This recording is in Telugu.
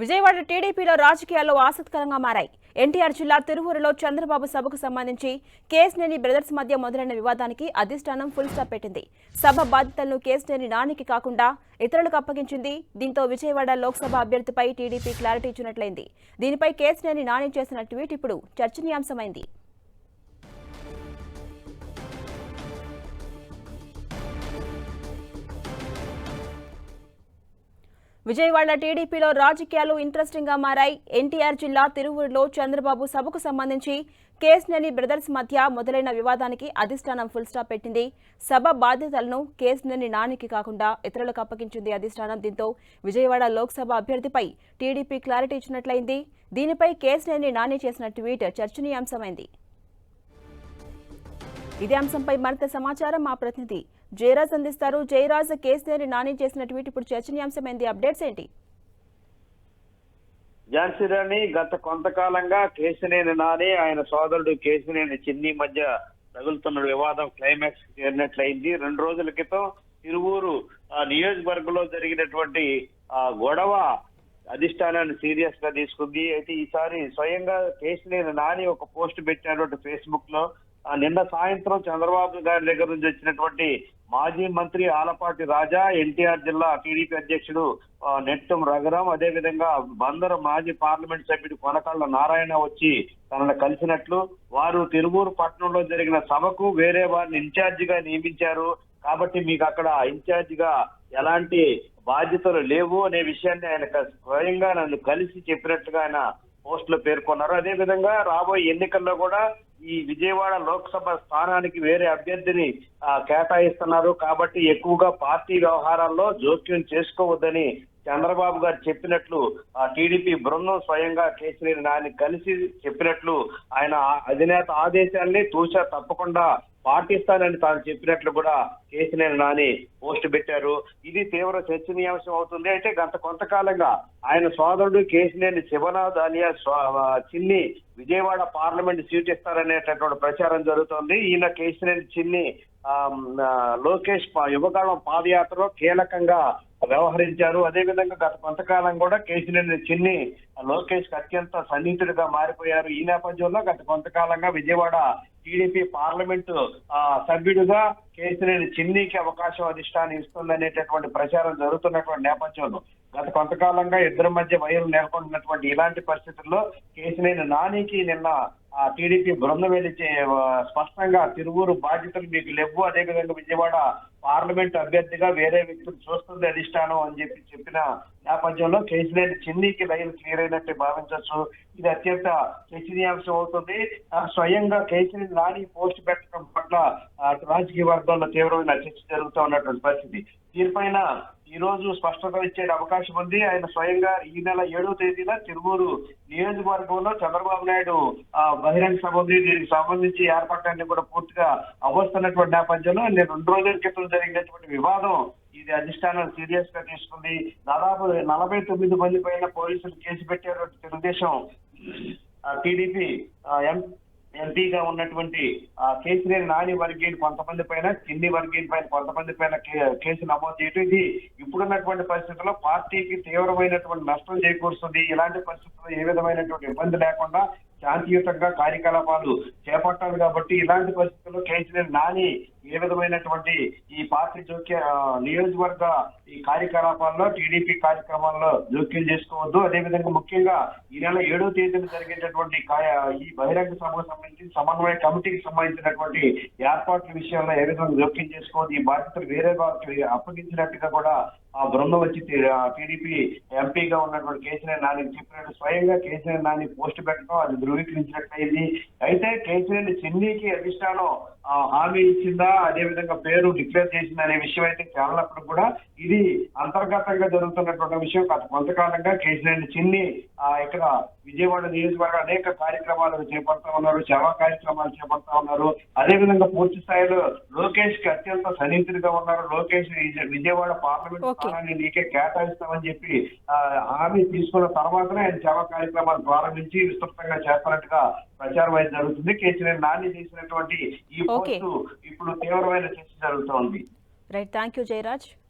విజయవాడ టీడీపీలో రాజకీయాల్లో ఆసక్తికరంగా మారాయి. ఎన్టీఆర్ జిల్లా తిరువూరులో చంద్రబాబు సభకు సంబంధించి కేసినేని బ్రదర్స్ మధ్య మొదలైన వివాదానికి అధిష్టానం ఫుల్ స్టాప్ పెట్టింది. సభ బాధ్యతలను కేసినేని నానికి కాకుండా ఇతరులకు అప్పగించింది. దీంతో విజయవాడ లోక్సభ అభ్యర్థిపై టీడీపీ క్లారిటీ ఇచ్చినట్లయింది. దీనిపై కేసినేని నాని చేసిన ట్వీట్ ఇప్పుడు చర్చనీయాంశమైంది. విజయవాడ టీడీపీలో రాజకీయాలు ఇంట్రెస్టింగ్గా మారాయి. ఎన్టీఆర్ జిల్లా తిరువూరులో చంద్రబాబు సభకు సంబంధించి కేసినేని బ్రదర్స్ మధ్య మొదలైన వివాదానికి అధిష్టానం ఫుల్ స్టాప్ పెట్టింది. సభ బాధ్యతలను కేసినేని నానికి కాకుండా ఇతరులకు అప్పగించింది అధిష్టానం. దీంతో విజయవాడ లోక్సభ అభ్యర్థిపై టీడీపీ క్లారిటీ ఇచ్చినట్లయింది. దీనిపై కేసినేని నాని చేసిన ట్వీట్ చర్చనీయాంశమైంది. ఇదే అంశంపై మరింత సమాచారం మా ప్రతినిధి జయరాజ్ అందిస్తారు. జయరాజ్ కేసీఆర్ నాని చేసిన ట్వీట్ ఇప్పుడు చర్చనీయాంశమైంది. అప్డేట్స్ ఏంటి? ఝాన్సీ రాణి గత కొంతకాలంగా కేశినేని నాని ఆయన సోదరుడు కేశినేని చిన్ని మధ్య తగులుతున్న వివాదం క్లైమాక్స్ చేరినట్లయింది. రెండు రోజుల క్రితం తిరువూరు ఆ, నియోజకవర్గంలో జరిగినటువంటి ఆ, గొడవ అధిష్టానాన్ని సీరియస్గా తీసుకుంది. అయితే ఈసారి స్వయంగా కేశినేని నాని ఒక పోస్ట్ పెట్టినటువంటి ఫేస్బుక్లో ఆ, నిన్న సాయంత్రం చంద్రబాబు గారి దగ్గర నుంచి వచ్చినటువంటి మాజీ మంత్రి ఆలపాటి రాజా ఎన్టీఆర్ జిల్లా టీడీపీ అధ్యక్షుడు నెట్టం రఘురాం అదే విధంగా బందర మాజీ పార్లమెంట్ సభ్యుడు కొనకళ్ళ నారాయణ వచ్చి తనను కలిసినట్లు వారు తిరువూరు పట్టణంలో జరిగిన సభకు వేరే వారిని ఇన్ఛార్జిగా నియమించారు. కాబట్టి మీకు అక్కడ ఇన్ఛార్జిగా ఎలాంటి బాధ్యతలు లేవు అనే విషయాన్ని ఆయన స్వయంగా నన్ను కలిసి చెప్పినట్టుగా ఆయన పోస్ట్లో పేర్కొన్నారు. అదే విధంగా రాబోయే ఎన్నికల్లో కూడా ఈ విజయవాడ లోక్సభ స్థానానికి వేరే అభ్యర్థిని కేటాయిస్తున్నారు. కాబట్టి ఎక్కువగా పార్టీ వ్యవహారాల్లో జోక్యం చేసుకోవద్దని చంద్రబాబు గారు చెప్పినట్లు ఆ టీడీపీ బృందం స్వయంగా కేసీఆర్ నాని కలిసి చెప్పినట్లు ఆయన అధినేత ఆదేశాన్ని తూచా తప్పకుండా పాటిస్తానని తాను చెప్పినట్లు కూడా కేసీఆర్ నాని పోస్ట్ పెట్టారు. ఇది తీవ్ర చర్చనీయాంశం అవుతుంది. అంటే గత కొంతకాలంగా ఆయన సోదరుడు కేసినేని శివనాథ్ అలియా చిన్ని విజయవాడ పార్లమెంట్ సీట్ ఇస్తారనేటటువంటి ప్రచారం జరుగుతోంది. ఈయన కేసినేని చిన్ని ఆ, లోకేష్ యువకాలం పాదయాత్రలో కీలకంగా వ్యవహరించారు. అదేవిధంగా గత కొంతకాలం కూడా కేసినేని చిన్ని లోకేష్కి అత్యంత సన్నిహితుడిగా మారిపోయారు. ఈ నేపథ్యంలో గత కొంతకాలంగా విజయవాడ టీడీపీ పార్లమెంటు సభ్యుడిగా కేసినేని చిన్నికి అవకాశం అధిష్టానం ఇస్తుందనేటటువంటి ప్రచారం జరుగుతున్నటువంటి నేపథ్యంలో గత కొంతకాలంగా ఇద్దరి మధ్య వైరం నెలకొంటున్నటువంటి ఇలాంటి పరిస్థితుల్లో కేసినేని నానికి నిన్న టీడీపీ బృందం వెళ్ళి స్పష్టంగా తిరువూరు బాధ్యతలు మీకు లేవు. అదేవిధంగా విజయవాడ పార్లమెంట్ అభ్యర్థిగా వేరే వ్యక్తులు చూస్తుంది అధిష్టానం అని చెప్పి చెప్పిన నేపథ్యంలో కేసీఆర్ చిన్నీకి లైన్ క్లియర్ అయినట్టు భావించవచ్చు. ఇది అత్యంత చర్చనీయాంశం అవుతుంది. ఆ, స్వయంగా కేసీఆర్ నాని పోస్ట్ పెట్టడం పట్ల రాజకీయ వర్గాల్లో తీవ్రమైన చర్చ జరుగుతూ ఉన్నటువంటి పరిస్థితి. దీనిపైన ఈ రోజు స్పష్టత ఇచ్చే అవకాశం ఉంది. ఆయన స్వయంగా ఈ నెల ఏడవ తేదీన తిరువూరు నియోజకవర్గంలో చంద్రబాబు నాయుడు ఆ, బహిరంగ సభ ఉంది. దీనికి సంబంధించి ఏర్పాట్లన్నీ కూడా పూర్తిగా అవస్తున్నటువంటి నేపథ్యంలో నేను రెండు రోజుల క్రితం జరిగినటువంటి వివాదం ఇది అధిష్టానం సీరియస్గా తీసుకుంది. దాదాపు నలభై తొమ్మిది మంది పైన పోలీసులు కేసు పెట్టారు తెలుగుదేశం టీడీపీ ఎంపీగా ఉన్నటువంటి ఆ, కేసీఆర్ నాని వర్గీయులు కొంతమంది పైన చిన్ని వర్గీయుల పైన కొంతమంది పైన కేసు నమోదు చేయటం. ఇది ఇప్పుడున్నటువంటి పరిస్థితుల్లో పార్టీకి తీవ్రమైనటువంటి నష్టం చేకూరుస్తుంది. ఇలాంటి పరిస్థితుల్లో ఏ విధమైనటువంటి ఇబ్బంది లేకుండా శాంతియుతంగా కార్యకలాపాలు చేపట్టాలి కాబట్టి ఇలాంటి పరిస్థితుల్లో కేసీఆర్ నాని ఏ విధమైనటువంటి ఈ పార్టీ జోక్య నియోజకవర్గ ఈ కార్యకలాపాల్లో టీడీపీ కార్యక్రమాల్లో జోక్యం చేసుకోవద్దు. అదేవిధంగా ముఖ్యంగా ఈ నెల ఏడో తేదీన జరిగేటటువంటి ఈ బహిరంగ సభకు సంబంధించి సమన్వయ కమిటీకి సంబంధించినటువంటి ఏర్పాట్ల విషయంలో ఏ విధంగా జోక్యం చేసుకోవద్దు. ఈ బాధ్యతలు వేరే వారికి అప్పగించినట్టుగా కూడా ఆ బృందం వచ్చి టీడీపీ ఎంపీగా ఉన్నటువంటి కేసీఆర్ నాని చెప్పినట్టు స్వయంగా కేసీఆర్ నాని పోస్ట్ పెట్టడం అది ధృవీకరించినట్లయింది అయితే కేసీఆర్ చిన్నీకి అధిష్టానం ఆ, హామీ ఇచ్చిందా? అదే విధంగా పేరు డిక్లేర్ చేసింది అనే విషయం అయితే చాలనప్పుడు కూడా ఇది అంతర్గతంగా జరుగుతున్నటువంటి విషయం గత కొంతకాలంగా కేసీఆర్ చిన్ని ఇక్కడ విజయవాడ నియోజకవర్గ అనేక కార్యక్రమాలు చేపడతా ఉన్నారు సేవా కార్యక్రమాలు చేపడతా ఉన్నారు. అదే విధంగా పూర్తి స్థాయిలో లోకేష్కి అత్యంత సన్నిహితుడిగా ఉన్నారు. లోకేష్ విజయ- విజయవాడ పార్లమెంట్. స్థానాన్ని నీకే కేటాయిస్తామని చెప్పి హామీ తీసుకున్న తర్వాతనే ఆయన సేవా కార్యక్రమాలు ప్రారంభించి విస్తృతంగా చేస్తున్నట్టుగా ప్రచారం అయితే జరుగుతుంది. కేసీఆర్ నాని చేసినటువంటి ఈ. పోస్టు ఇప్పుడు తీవ్రమైన చర్చ జరుగుతోంది. Right thank you Jayaraj